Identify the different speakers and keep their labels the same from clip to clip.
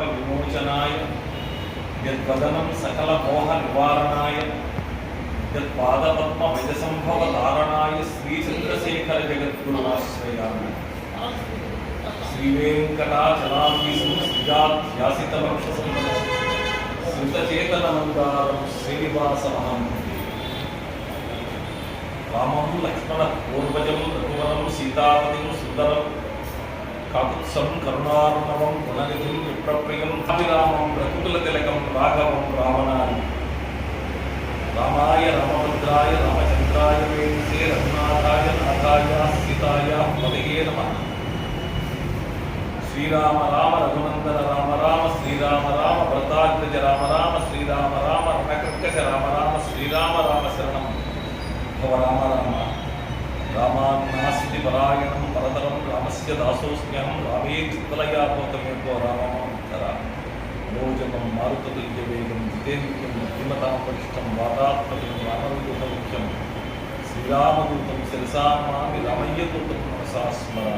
Speaker 1: विमोचनाय यद्वदनं सकलमोहनिवारणाय यत्पादपद्मभजसम्भवधारणाय श्रीचन्द्रशेखरजगद्गुरुमाश्रयामि श्रीवेङ्कटाचलाम्बिसंस्थिताध्यासितलक्षसं श्रुतचेतनमन्दारं श्रीनिवासमहं रामं लक्ष्मणपूर्वजं रघुवरं सीतापतिं सुन्दरं శృతచేతనమందారం కాకుత్సం కరుణార్ణవం గుణనిధిం విప్రప్రియం అభిరామం రఘుకుల తిలకం రాఘవం రావణాన్ని రామాయ రామభద్రాయ రామచంద్రాయ వేణుసే రఘునాథాయ నాథాయ సీతాయ పదయే నమ. శ్రీరామ రామ రఘునందన రామ రామ శ్రీరామ రామ భరతాగ్రజ రామ రామ శ్రీరామ రామ రణకర్కశ రామ రామ శ్రీరామ రామ శరణం. यदासोऽस्म्यहम् अवेदितलया भवतमेकोरामं धरा मोचनं मारुततुल्यवेगं जितेन्द्रियं किमतां वरिष्ठं वातात्मकं मानवदूतमुख्यं श्रीरामदूतं शिरसा मामि रमय्यदूतं मनसा स्मरा।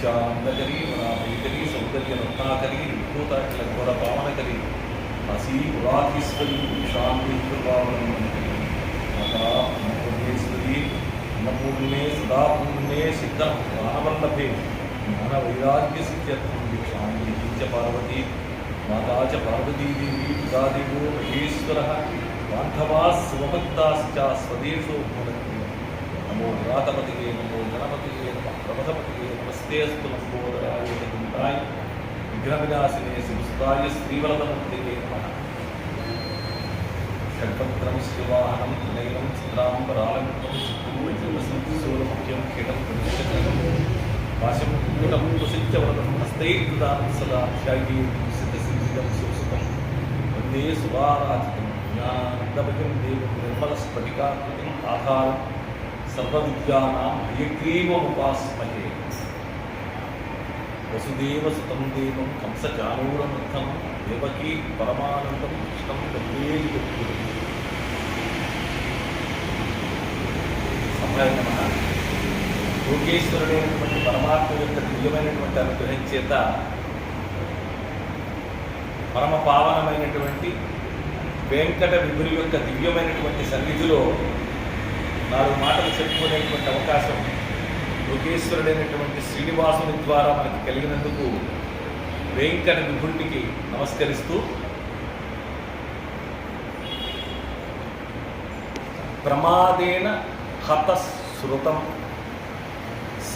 Speaker 1: चान्दकरी वनाभीकरी सौन्दर्यरत्नाकरी विभूताखिलघोरपावनकरी हसी गुणाधीश्वरी शान्ति कृपावनमन्त्री माता महोदेश्वरी न पूर्णे सदा पूर्ण ये सिद्धं मन वैराग्य दीक्षां पार्वती। माता च पार्वती देवी पिता देव महेश्वर। बान्धवाः स्वभक्ताश्च नमो रातपतिये नमो गणपतिये नमः प्रभतपतिये नमस्तेऽस्तु लम्बोदराय जगन्ताय। विघ्नविनाशिने शिवस्ताय श्रीवरदमूर्तये नमः। षट्पत्रं शिवाहनं नैनं నమ షడ్పత్రం శివాహనం నైనం చిత్రాంబరాలంకం చిత్తూరముఖ్యం కీటం ప్రతిష్టం భాషం కూటం వందే సుధారాజితం జ్ఞానానందమయం దేవం నిర్మల స్ఫటికాకృతిం ఆధారం సర్వవిద్యానాం హయగ్రీవముపాస్మహే వసుదేవసుతం దేవం కంసచానూరమర్థం దేవకీ పరమానందం ఇష్టం వందే జగద్గురు సభాయ నమ యోగేశ్వరుడైనటువంటి పరమాత్మ యొక్క దివ్యమైనటువంటి అనుగ్రహం చేత పరమ పావనమైనటువంటి వెంకట విభుని యొక్క దివ్యమైనటువంటి సన్నిధిలో నాలుగు మాటలు చెప్పుకునేటువంటి అవకాశం యోగేశ్వరుడైనటువంటి శ్రీనివాసుని ద్వారా మనకి కలిగినందుకు వెంకట విభుడికి నమస్కరిస్తూ ప్రమాదేన హతశ్రుతం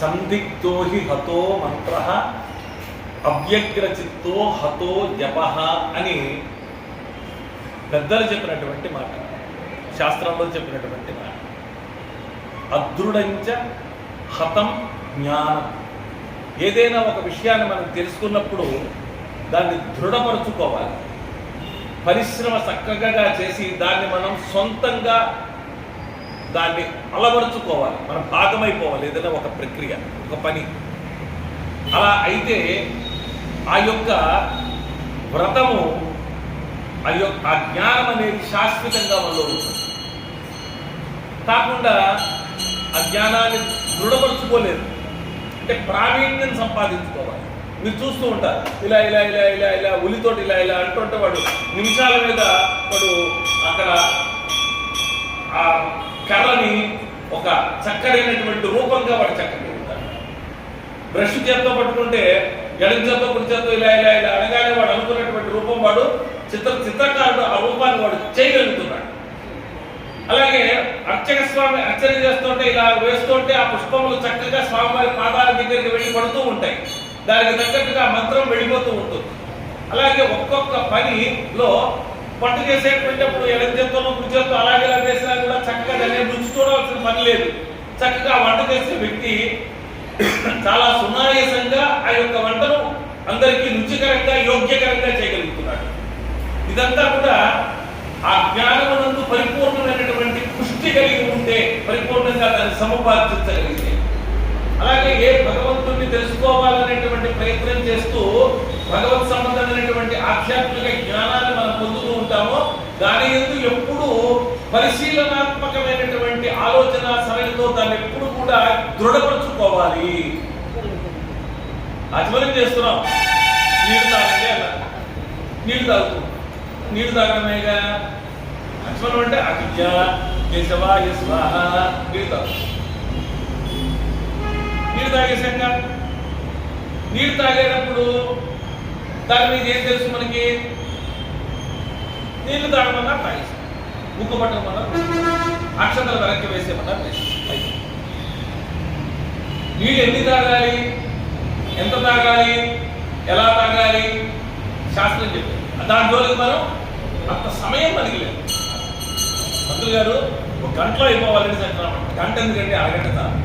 Speaker 1: సందిగ్ధో హి హతో మంత్ర అవ్యగ్రచిత్తో హతో జప అని పెద్దలు చెప్పినటువంటి మాట శాస్త్రంలో చెప్పినటువంటి మాట. అదృఢంచ హతం జ్ఞానం. ఏదైనా ఒక విషయాన్ని మనం తెలుసుకున్నప్పుడు దాన్ని దృఢపరుచుకోవాలి. పరిశ్రమ చక్కగా చేసి దాన్ని మనం సొంతంగా దాన్ని అలవరుచుకోవాలి. మనం భాగమైపోవాలి. ఏదైనా ఒక ప్రక్రియ ఒక పని. అలా అయితే ఆ యొక్క వ్రతము ఆ యొక్క ఆ జ్ఞానం అనేది శాశ్వతంగా మనలో కాకుండా ఆ జ్ఞానాన్ని దృఢపరుచుకోలేదు. అంటే ప్రావీణ్యం సంపాదించుకోవాలి. మీరు చూస్తూ ఉంటారు. ఇలా ఇలా ఇలా ఇలా ఇలా ఉలితోటి ఇలా ఇలా అంటుంటే వాడు నిమిషాల మీద వాడు అక్కడ ఆ కర్రని ఒక చక్కడైనటువంటి రూపంగా వాడు చక్కగా బ్రష్ చేత్తో పట్టుకుంటే ఎడం చేత్తో కుడి చేత్తో ఇలా ఇలా ఇలా అనగానే వాడు అనుకున్నటువంటి రూపం వాడు చిత్ర చిత్రకారుడు ఆ రూపాన్ని వాడు చేయగలుగుతున్నాడు. అలాగే అర్చక స్వామి అర్చన చేస్తుంటే ఇలా వేస్తుంటే ఆ పుష్పములు చక్కగా స్వామివారి పాదాల దగ్గరికి వెళ్ళి పడుతూ ఉంటాయి. దానికి తగ్గట్టుగా ఆ మంత్రం వెళ్ళిపోతూ ఉంటుంది. అలాగే ఒక్కొక్క పనిలో పట్టు చేసేటప్పుడు ఎడం చేత్తో అలాగే ఇలా చేసినా కూడా చక్కగా దాన్ని రుచి చూడవలసిన పని లేదు. చక్కగా వంట చేసే వ్యక్తి చాలా సునాయాసంగా ఆ యొక్క వంటను అందరికీ రుచికరంగా యోగ్యకరంగా చేయగలుగుతున్నాడు. ఇదంతా కూడా ఆ జ్ఞానమునందు పరిపూర్ణమైనటువంటి పుష్టి కలిగి ఉంటే పరిపూర్ణంగా దాన్ని సముపార్జించగలిగితే. అలాగే ఏ భగవంతుడిని తెలుసుకోవాలనేటువంటి ప్రయత్నం చేస్తూ భగవత్ సంబంధమైనటువంటి ఆధ్యాత్మిక జ్ఞానాన్ని మనం పొందుతూ ఉంటామో దాని ఎందు ఎప్పుడు పరిశీలనాత్మకమైనటువంటి ఆలోచన సరళితో దాన్ని ఎప్పుడు కూడా దృఢపరచుకోవాలి. ఆచమనం చేస్తున్నాం. నీరు తాగండి అలా. నీళ్ళు తాగుతున్నాం నీళ్ళు తాగడమేగా? లక్ష్మణుడు అంటే అవిద్య కేశవాయ స్వాహ నీరు తాగు. నీరు తాగేశాక? నీరు తాగేటప్పుడు దాని మీద ఏం తెలుసు మనకి? నీళ్ళు తాగమన్నా తాగేసాం ముక్కు అక్షతలు వెనక్కి వేసేమన్నా నీళ్ళు ఎన్ని తాగాలి? ఎంత తాగాలి? ఎలా తాగాలి? శాస్త్రం చెప్పింది దాని మనం అంత సమయం మనకి లేదు మంత్రులు గారు ఒక గంటలో అయిపోవాలని సత్యనారాయణ గంట ఎందుకంటే అరగంట చాలు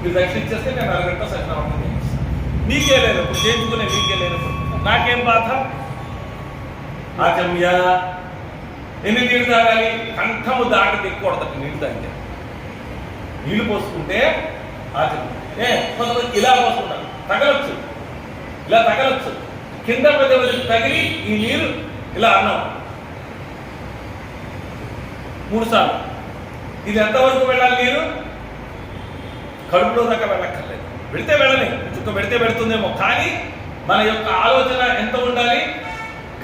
Speaker 1: మీరు రక్షించేస్తే నేను అరగంట సత్యనారాయణ చేయిస్తాను. మీకే లేదు ఇప్పుడు చేయించుకునే మీకే లేనప్పుడు నాకేం బాధ? ఆచమ్య ఎన్ని నీళ్ళు తాగాలి? కంఠము దాటి తెక్కకూడదు నీళ్ళు తాగితే. నీళ్ళు పోసుకుంటే ఆచరణ ఏ కొంతమంది ఇలా పోసుకుంటారు. తగలొచ్చు. ఇలా తగలొచ్చు. కింద పెద్ద తగిలి ఈ నీరు ఇలా అన్నాం. మూడు సార్లు. ఇది ఎంతవరకు వెళ్ళాలి నీరు? కడుపులో దాకా వెళ్ళక్కర్లేదు. వెళితే వెళ్ళని చుక్క పెడితే పెడుతుందేమో. కానీ మన యొక్క ఆలోచన ఎంత ఉండాలి?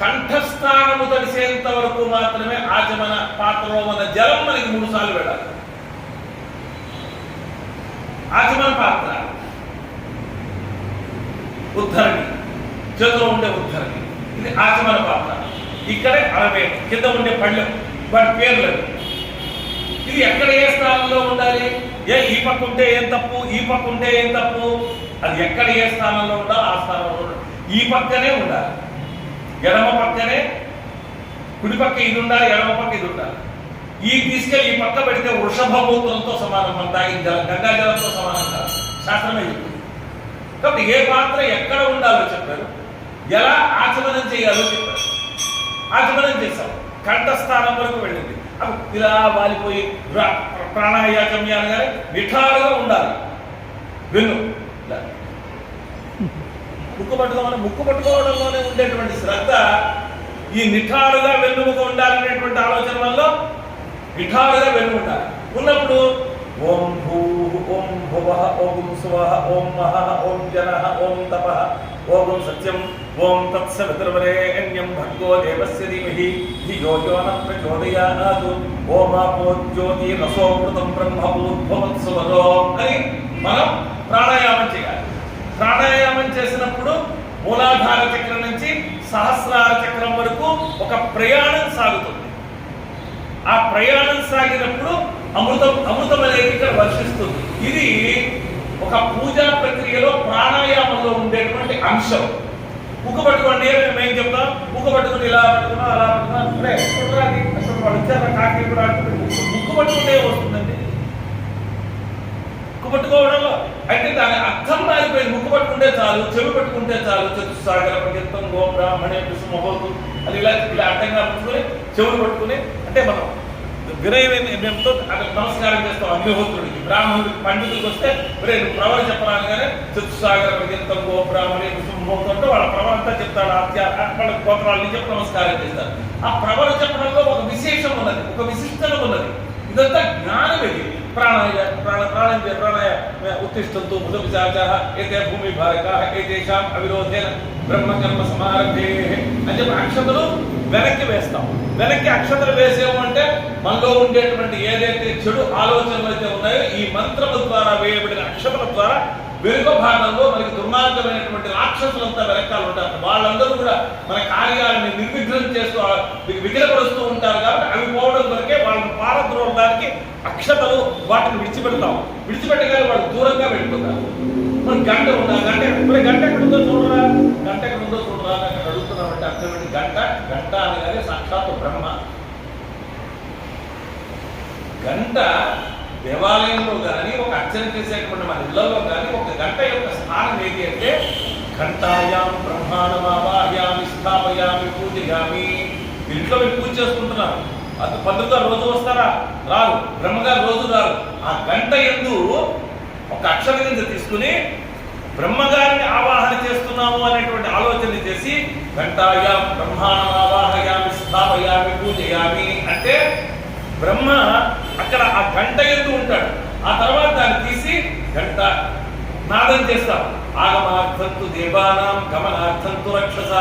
Speaker 1: కంఠస్థానము తడిసేంత వరకు మాత్రమే ఆచమన పాత్రలో మన జలం మనకి మూడు సార్లు వెళ్ళాలి ఆచమన పాత్ర. ఉద్ధరణి. చేతిలో ఉండే ఉద్ధరణి. ఇది ఆచమన పాత్ర. ఇక్కడే అరవై. కింద ఉండే పళ్ళెం. వాటి పేర్లు ఇది ఎక్కడ ఏ స్థానంలో ఉండాలి? ఏ ఈ పక్క ఉంటే ఏం తప్పు? ఈ పక్క ఉంటే ఏం తప్పు? అది ఎక్కడ ఏ స్థానంలో ఉండాలి ఆ స్థానంలో ఉండాలి. ఈ పక్కనే ఉండాలి. ఎడమ పక్కనే కుడి పక్క ఇది ఉండాలి ఎడమ పక్క ఇది ఉండాలి. ఈ తీసుకెళ్ళి ఈ పక్క పెడితే వృషభమూత్రంతో సమానం మన తాగిన జలం గంగా జలంతో సమానం కాదు. శాస్త్రమే చెప్తుంది కాబట్టి ఏ పాత్ర ఎక్కడ ఉండాలో చెప్పారు. ఎలా ఆచమనం చేయాలో చెప్పారు. ఆచమనం చేశాం. కంఠస్థానం వరకు వెళ్ళింది. అప్పుడు ఇలా వాలిపోయి రా- కానీ నిఠారుగా ఉండాలి. వెళ్ళు. ముక్కు పట్టుకోమని ముక్కు పట్టుకోవడంలోనే ఉండేటువంటి శ్రద్ధ ఈ నిఠారుగా వెన్నుముక ఉండాలనేటువంటి ఆలోచన వల్ల నిఠారుగా వెన్ను ఉండాలి ఉన్నప్పుడు ఓం భూ ఓం భువ ఓం స్వ ఓం మహ ఓం జన ఓం తప ఓం సత్యం ఓం తత్సవితుర్వరేణ్యం భర్గో దేవస్య ధీమహి ధియో యో న ప్రచోదయాత్ ఓమాపో జ్యోతి రసోమృతం బ్రహ్మభూద్భవత్సువరో అని మనం ప్రాణాయామం చేయాలి. ప్రాణాయామం చేసినప్పుడు మూలాధార చక్రం నుంచి సహస్రార చక్రం వరకు ఒక ప్రయాణం సాగుతుంది. ఆ ప్రయాణం సాగినప్పుడు అమృతం అమృతం అనేది ఇక్కడ వర్షిస్తుంది. ఇది ఒక పూజా ప్రక్రియలో ప్రాణాయామంలో ఉండేటువంటి అంశం. ముక్కు పట్టుకోండి మేము ఏం చెప్తాం? ముక్కు పట్టుకుని ఇలా పట్టుకున్నా అలా పట్టుకున్నా. అరే అసలు వాడు కాకి కూడా ముక్కు పట్టుకుంటే అయితే దాని అర్థం మారిపోయింది. ముక్కు పట్టుకుంటే చాలు చెవి పట్టుకుంటే చాలు చతుస్సాగర పర్యంతం గో బ్రాహ్మణే విష్ణుమహోతు అది ఇలా ఇలా అడ్డంగా పట్టుకుని చెవులు పట్టుకుని అంటే మనం వినయంతో అక్కడ నమస్కారం చేస్తాం అగ్నిహోత్రుడికి. బ్రాహ్మణుడికి పండితుడికి వస్తే రే నువ్వు ప్రవర చెప్పరాగానే చతుస్సాగర పర్యంతం గో బ్రాహ్మణే విష్ణుమహోతు అంటే వాళ్ళ ప్రవర అంతా చెప్తాడు ఆత్య వాళ్ళ గోత్రాలని చెప్పి నమస్కారం చేస్తారు. ఆ ప్రవర చెప్పడంలో ఒక విశేషం ఉన్నది ఒక విశిష్టత ఉన్నది. ఇదంతా జ్ఞానం ఇది ప్రాణాయ ప్రాణ ప్రాణాయ ప్రాణాయ ఉత్తిష్టంతో బుధపిశాచాః ఏతే భూమి భారక ఏతేషాం అవిరోధేన బ్రహ్మకర్మ సమారంభే అని చెప్పి అక్షతలు వెనక్కి వేస్తాం వెనక్కి అక్షతలు వేసేము అంటే మనలో ఉండేటువంటి ఏదైతే చెడు ఆలోచనలు అయితే ఉన్నాయో ఈ మంత్రము ద్వారా వేయబడిన అక్షతల ద్వారా వెనుక భాగంలో మనకి దుర్మార్గమైనటువంటి రాక్షసులంతా వెనకాల ఉంటారు. వాళ్ళందరూ కూడా మన కార్యాలని నిర్విఘ్నం చేస్తూ ఆ ఉంటారు కాబట్టి అవి పోవడం కొరకే వాళ్ళని పారద్రోడడానికి అక్షతలు వాటిని విడిచిపెడతాం. విడిచిపెట్టగానే వాళ్ళు దూరంగా వెళ్ళిపోతారు. మనం గంట ఉందా గంట ఇప్పుడు గంట ఎక్కడ ఉందో చూడరా? గంట ఎక్కడ ఉందో చూడరా అని అక్కడ అడుగుతున్నామంటే అర్థం గంట గంట అనగానే సాక్షాత్తు బ్రహ్మ. గంట దేవాలయంలో కానీ ఒక అర్చన చేసేటువంటి మన ఇళ్ళలో కానీ ఒక గంట యొక్క స్థానం ఏది అంటే ఘంటాయాం బ్రహ్మాండమావాహ్యామి స్థాపయామి పూజయామి. ఇంట్లో మీరు పూజ చేసుకుంటున్నారు. అది పండుగ రోజు వస్తారా? రారు. బ్రహ్మగారు రోజు రారు. ఆ గంట ఎందు ఒక అక్షర కింద తీసుకుని బ్రహ్మగారిని ఆవాహన చేస్తున్నాము అనేటువంటి ఆలోచన చేసి ఘంటాయాం బ్రహ్మాండమావాహయామి స్థాపయామి పూజయామి. అంటే బ్రహ్మ అక్కడ ఆ గంట ఎందు ఉంటాడు. ఆ తర్వాత దాన్ని తీసి గంట నాదం చేస్తాం. ఆగమార్థంతు దేవానాం గమనార్థంతు రక్షస.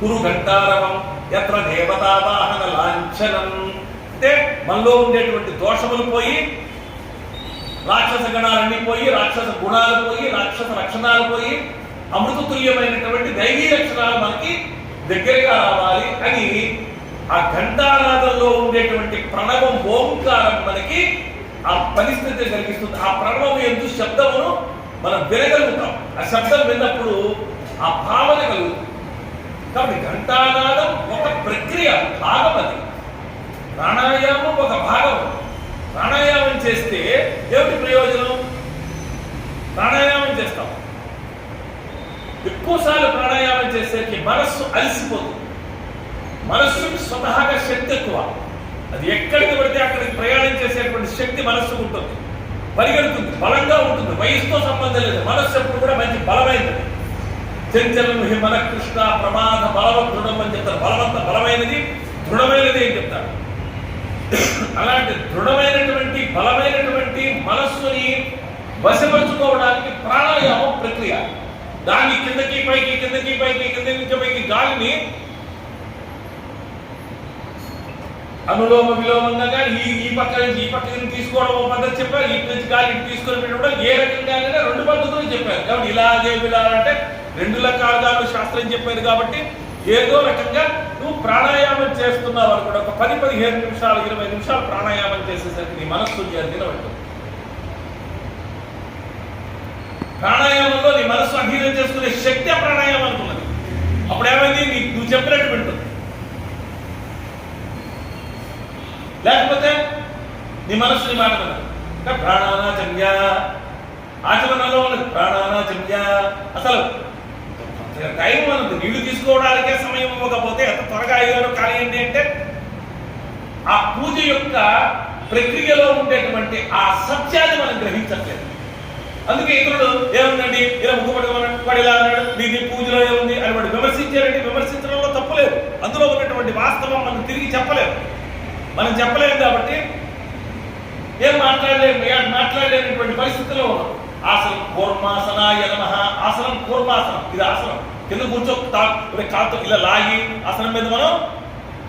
Speaker 1: కురు ఘంటారవం ఎత్ర దేవతావాహన లాంఛనం. అంటే మనలో ఉండేటువంటి దోషములు పోయి రాక్షస గణాలన్నీ పోయి రాక్షస గుణాలు పోయి రాక్షస లక్షణాలు పోయి అమృతతుల్యమైనటువంటి దైవీ లక్షణాలు మనకి దగ్గరగా రావాలి అని ఆ ఘంటానాదంలో ఉండేటువంటి ప్రణవం ఓంకారం మనకి ఆ పరిస్థితి కలిగిస్తుంది. ఆ ప్రణవం ఎందు శబ్దమును మనం వినగలుగుతాం. ఆ శబ్దం విన్నప్పుడు ఆ భావన కలుగుతుంది. కాబట్టి ఘంటానాదం ఒక ప్రక్రియ భాగం అది. ప్రాణాయామం ఒక భాగం. ప్రాణాయామం చేస్తే ఏమిటి ప్రయోజనం? ప్రాణాయామం చేస్తాం. ఎక్కువసార్లు ప్రాణాయామం చేసేకి మనస్సు అలసిపోతుంది. మనస్సుకి స్వతహాగా శక్తి ఎక్కువ. అది ఎక్కడికి పడితే అక్కడికి ప్రయాణం చేసేటువంటి శక్తి మనస్సుకు ఉంటుంది. పరిగెడుతుంది బలంగా ఉంటుంది. వయసుతో సంబంధం లేదు. మనస్సు ఎప్పుడు కూడా మంచి బలమైనది. చెంచలను హి మన కృష్ణ ప్రమాద బలవ దృఢం అని చెప్తారు. బలవంత బలమైనది దృఢమైనది అని చెప్తారు. అలాంటి దృఢమైనటువంటి బలమైనటువంటి మనస్సుని వశపరుచుకోవడానికి ప్రాణాయామం ప్రక్రియ. దాన్ని కిందకి పైకి కిందకి పైకి కింద పైకి గాలిని అనులోమ విలోమంగా కానీ ఈ ఈ పక్క నుంచి ఈ పక్క నుంచి తీసుకోవడం ఒక పద్ధతి చెప్పారు. ఇటు నుంచి గాలి ఇటు తీసుకొని పెట్టడం ఏ రకంగా రెండు పద్ధతులు చెప్పారు. కాబట్టి ఇలాగే ఇలా అంటే రెండు రకాలుగా శాస్త్రం చెప్పారు కాబట్టి ఏదో రకంగా నువ్వు ప్రాణాయామం చేస్తున్నావు అనుకోండి. ఒక పది పదిహేను నిమిషాలు ఇరవై నిమిషాలు ప్రాణాయామం చేసేసరికి నీ మనస్సు నిలబెట్టుంది ప్రాణాయామంలో నీ మనస్సు అధీనం చేసుకునే శక్తి ఆ ప్రాణాయామానికి ఉన్నది. అప్పుడు ఏమైంది? నీకు నువ్వు చెప్పినట్టు వింటుంది. లేకపోతే నీ మనస్సు నీ మాట వినదు. ఇంకా ప్రాణానాచమ్య ఆచరణలో ఉన్నది ప్రాణానాచమ్య అసలు టైం మనది నీళ్ళు తీసుకోవడానికే సమయం ఇవ్వకపోతే ఎంత త్వరగా అయ్యారో కానివ్వండి అంటే ఆ పూజ యొక్క ప్రక్రియలో ఉండేటువంటి ఆ సత్యాన్ని మనం గ్రహించట్లేదు. అందుకే ఇతరుడు ఏముందండి ఇలా ముక్కుపట్టుకోమన్నాడు వాడు ఇలా అన్నాడు. దీని పూజలో ఏముంది? అని వాడు విమర్శించారంటే విమర్శించడంలో తప్పులేదు అందులో ఉన్నటువంటి వాస్తవం మనం తిరిగి చెప్పలేదు మనం చెప్పలేము కాబట్టి ఏం మాట్లాడలేము మాట్లాడలేనటువంటి పరిస్థితిలో ఉన్నాం. ఆసనం కూర్మాసన నమః. ఆసనం కూర్మాసనం. ఇది ఆసనం. కింద కూర్చో తా- కాలుతో ఇలా లాగి ఆసనం మీద మనం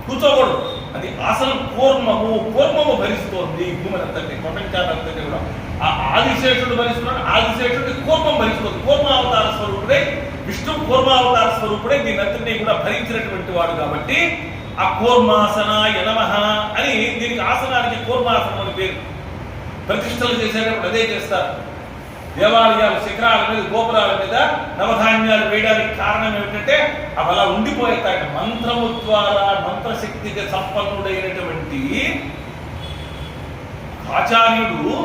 Speaker 1: కూర్చోకూడదు. అది ఆసనం కూర్మము. కూర్మము భరిస్తోంది. భూమినంతటి ప్రపంచానంతటి కూడా. ఆ ఆదిశేషుడు భరిస్తున్నాడు. ఆదిశేషుడి కూర్మం భరిస్తుంది. కూర్మావతార స్వరూపుడే. విష్ణు కూర్మావతార స్వరూపుడే. దీని దీనంతటినీ కూడా భరించినటువంటి వాడు కాబట్టి ఆ కోర్మాసన యనమహ అని దీనికి ఆసనానికి కూర్మాసనం అని పేరు. ప్రతిష్టలు చేసేటప్పుడు అదే చేస్తారు. దేవాలయాలు శిఖరాల మీద గోపురాల మీద నవధాన్యాలు వేయడానికి కారణం ఏమిటంటే అవి అలా ఉండిపోతాయి మంత్రము ద్వారా మంత్రశక్తికి సంపన్నుడైనటువంటి ఆచార్యుడు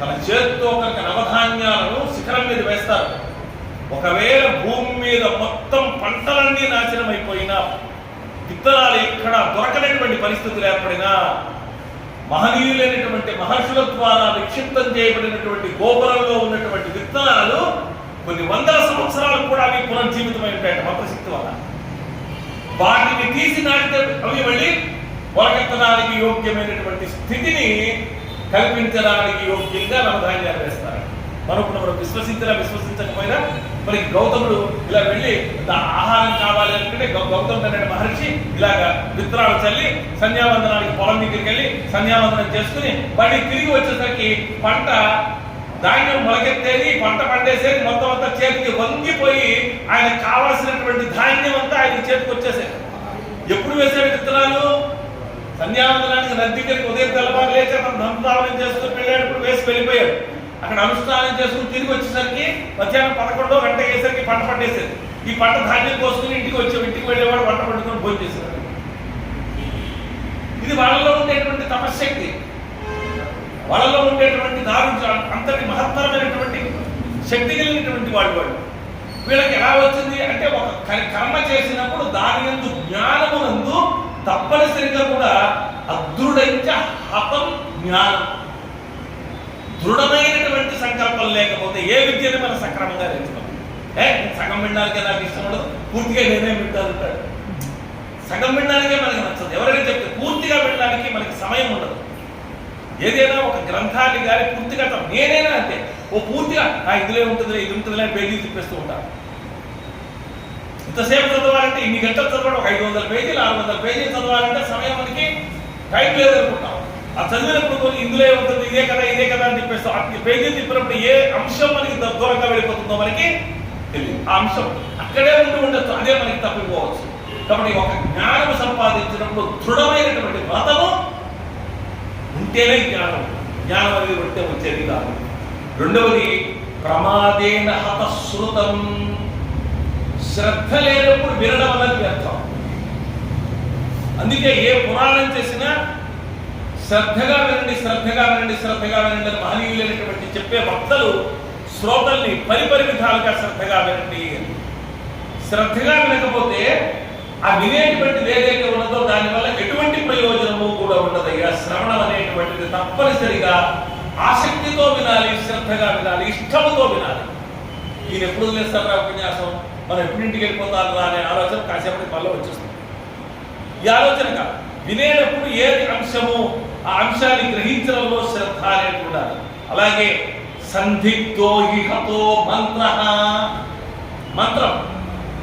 Speaker 1: తన చేతితో కనుక నవధాన్యాలను శిఖరం మీద వేస్తారు. ఒకవేళ భూమి మీద మొత్తం పంటలన్నీ నాశనం అయిపోయినా విత్తనాలు ఇక్కడ దొరకలేటువంటి పరిస్థితులు ఏర్పడినా మహనీయులైనటువంటి మహర్షుల ద్వారా నిక్షిప్తం చేయబడినటువంటి గోపురంలో ఉన్నటువంటి విత్తనాలు కొన్ని వందల సంవత్సరాలు కూడా అవి పునర్జీవితమై ఉంటాయట మంత్రశక్తి వల్ల. వాటిని తీసి నాటితే అవి మళ్ళీ వరకెత్తడానికి యోగ్యమైనటువంటి స్థితిని కల్పించడానికి యోగ్యంగా నవధాన్యాలు వేస్తారు. మనం మనం విశ్వసించినా విశ్వసించకపోయినా మరి గౌతముడు ఇలా వెళ్ళి దా- ఆహారం కావాలి అనుకుంటే గౌ- గౌతముడు అనే మహర్షి ఇలాగా విత్తనాలు చల్లి సంధ్యావందనానికి పొలం దగ్గరికి వెళ్ళి సంధ్యావందనం చేసుకుని మళ్ళీ తిరిగి వచ్చేసరికి పంట ధాన్యం మొలకెత్తేది పంట పండేసేది మొత్తం అంతా చేతికి వంగిపోయి ఆయన కావాల్సినటువంటి ధాన్యం అంతా ఆయన చేతికి వచ్చేసేది. ఎప్పుడు వేసాడు విత్తనాలు? సంధ్యావందనానికి నది దగ్గరికి ఉదయం తెల్లవారు లేచి అతను దంతావనం చేసుకుని వెళ్ళేటప్పుడు వేసి వెళ్ళిపోయాడు. అక్కడ అనుష్ఠానం చేసుకుని తిరిగి వచ్చేసరికి మధ్యాహ్నం పదకొండో గంట వేసరికి పంట పండేసేది. ఈ పంట ధాన్యం కోసుకుని ఇంటికి వచ్చే ఇంటికి వెళ్ళేవాడు వంట పండుకొని భోజనం చేసేవాడు. ఇది వాళ్ళలో ఉండేటువంటి తపశక్తి వాళ్ళలో ఉండేటువంటి దారుణ అంతటి మహత్తరమైనటువంటి శక్తి కలిగినటువంటి వాడు వాడు. వీళ్ళకి ఎలా వచ్చింది అంటే ఒక కర్మ చేసినప్పుడు దాని ఎందు జ్ఞానమునందు తప్పనిసరిగా కూడా అదృఢంచ హతం జ్ఞానం. దృఢమైనటువంటి సంకల్పం లేకపోతే ఏ విద్యను మనం సక్రమంగా నేర్చుకోం? ఏ? సగం వినడానికే నాకు ఇష్టం ఉండదు. పూర్తిగా నేనే వింటానంటాడు సగం వినడానికే మనకి నచ్చదు. ఎవరైనా చెప్తే పూర్తిగా వినడానికి మనకి సమయం ఉండదు. ఏదైనా ఒక గ్రంథాన్ని కానీ పూర్తిగా నేనైనా అంతే. ఓ పూర్తిగా నా ఇందులో ఉంటుంది ఇది ఉంటుందిలే అని పేజీలు తిప్పేస్తూ ఉంటాను ఇంతసేపు చదవాలంటే ఇన్ని గంటలు చదవడం ఒక ఐదు వందల పేజీలు ఆరు వందల పేజీలు చదవాలంటే సమయం మనకి టైం లేదనుకుంటాం. ఆ చదివినప్పుడు ఇందులో ఉంటుంది ఇదే కదా ఇదే కదా అని చెప్పేస్తాం ఆ పేజీలు తిప్పినప్పుడు ఏ అంశం మనకి దూరంగా వెళ్ళిపోతుందో మనకి తెలియదు. ఆ అంశం అక్కడే ఉండి ఉండొచ్చు అదే మనకి తప్పిపోవచ్చు. కాబట్టి ఒక జ్ఞానం సంపాదించినప్పుడు దృఢమైనటువంటి వ్రతము ఉంటేనే జ్ఞానం. జ్ఞానం అనేది ఉంటే వచ్చేది కాదు. రెండవది ప్రమాదేన హతశ్రుతం. శ్రద్ధ లేనప్పుడు వినడం అన్నది వ్యర్థం. అందుకే ఏ పురాణం చేసినా శ్రద్ధగా వినండి శ్రద్ధగా వినండి శ్రద్ధగా వినండి అని మహనీయులైనటువంటి చెప్పే భక్తులు శ్రోతల్ని పరిపరి విధాలుగా శ్రద్ధగా వినండి. అని. శ్రద్ధగా వినకపోతే ఆ వినేటువంటిది ఏదైతే ఉన్నదో దానివల్ల ఎటువంటి ప్రయోజనము కూడా ఉండదయ్యా. శ్రవణం అనేటువంటిది తప్పనిసరిగా ఆసక్తితో వినాలి శ్రద్ధగా వినాలి ఇష్టముతో వినాలి. ఈయన ఎప్పుడు వదిలేస్తారా ఉపన్యాసం? మనం ఎప్పుడింటికి వెళ్ళిపోతారు అనే ఆలోచన కాసేపటి పనిలో వచ్చేస్తుంది. ఈ ఆలోచన కాదు. వినేటప్పుడు ఏ అంశము? ఆ అంశాన్ని గ్రహించడంలో శ్రద్ధ అనేది ఉండాలి. అలాగే సందిగ్ధో ఇహతో మంత్ర. మంత్రం.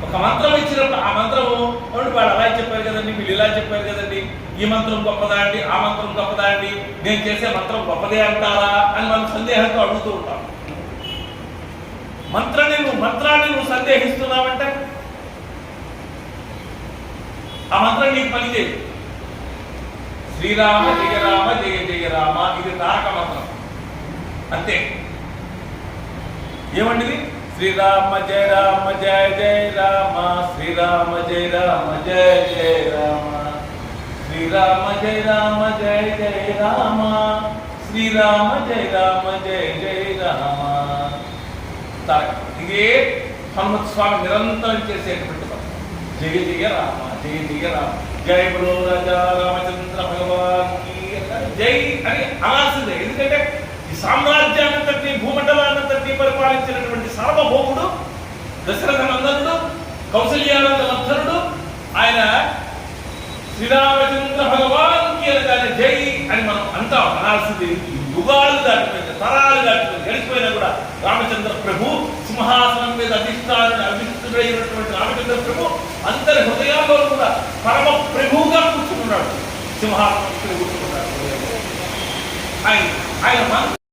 Speaker 1: ఒక మంత్రం ఇచ్చినప్పుడు ఆ మంత్రము అవును వాడు అలా చెప్పారు కదండి వీళ్ళు ఇలా చెప్పారు కదండి ఈ మంత్రం గొప్పదా అండి ఆ మంత్రం గొప్పదా అండి నేను చేసే మంత్రం గొప్పదే అంటారా అని మనం సందేహంతో అడుగుతూ ఉంటాం. మంత్రాన్ని నువ్వు మంత్రాన్ని నువ్వు సందేహిస్తున్నావంటే ఆ మంత్రం నీకు పనిచేయదు. శ్రీరామ జయ రామ జయ జయ రామ ఇది తారక మంత్రం అంతే ఏమండిది శ్రీరామ జయ రామ జయ జయ రామ శ్రీరామ జయ రామ జయ జయ రామ శ్రీరామ జయ రామ జయ జయ రామ శ్రీరామ జయ రామ జయ జయ రామ ఇదే హనుమత్ స్వామి నిరంతరం చేసేటువంటి జయ జయ రామ జయ జయ రామ జై బలో రాజా రామచంద్ర భగవాన్ జై అని అనాల్సిందే. ఎందుకంటే ఈ సామ్రాజ్యాన్నంతటి భూమండలాన్నంతటి పరిపాలించినటువంటి సార్వభౌముడు దశరథ నందనుడు కౌసల్యానంద వర్ధనుడు ఆయన శ్రీరామచంద్ర భగవాన్కి అనగానే జై అని మనం అంటాం. అనాల్సింది. యుగాలు దాటిపోయింది తరాలు దాటిపోయింది గడిచిపోయినా కూడా రామచంద్ర ప్రభు సింహాసనం మీద అధిష్టాన అధిష్ఠుడైనటువంటి రామచంద్ర ప్రభు అందరి హృదయాల్లో కూడా పరమ ప్రభువుగా కూర్చుకున్నాడు సింహాసనం కూర్చుకున్నాడు ఆయన ఆయన